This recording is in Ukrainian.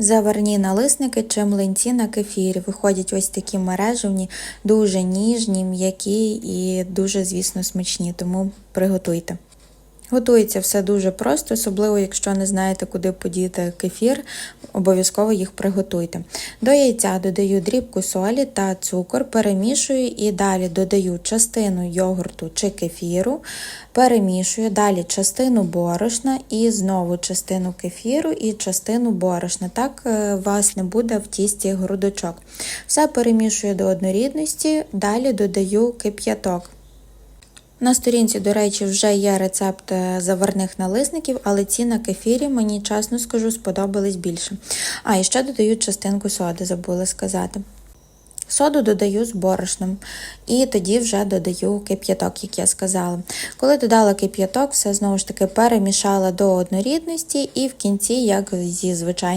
Заварні налисники чи млинці на кефірі. Виходять ось такі мережевні, дуже ніжні, м'які і дуже, звісно, смачні, тому приготуйте. Готується все дуже просто, особливо якщо не знаєте, куди подіти кефір, обов'язково їх приготуйте. До яйця додаю дрібку солі та цукор, перемішую і далі додаю частину йогурту чи кефіру, перемішую, далі частину борошна і знову частину кефіру і частину борошна. Так е, у вас не буде в тісті грудочок. Все перемішую до однорідності, далі додаю кип'яток. На сторінці, до речі, вже є рецепт е, заварних налисників, але ці на кефірі мені, чесно скажу, сподобались більше. А, і ще додаю частинку соди, забула сказати. Соду додаю з борошном і тоді вже додаю кип'яток, як я сказала. Коли додала кип'яток, все знову ж таки перемішала до однорідності і в кінці, як зі звичайним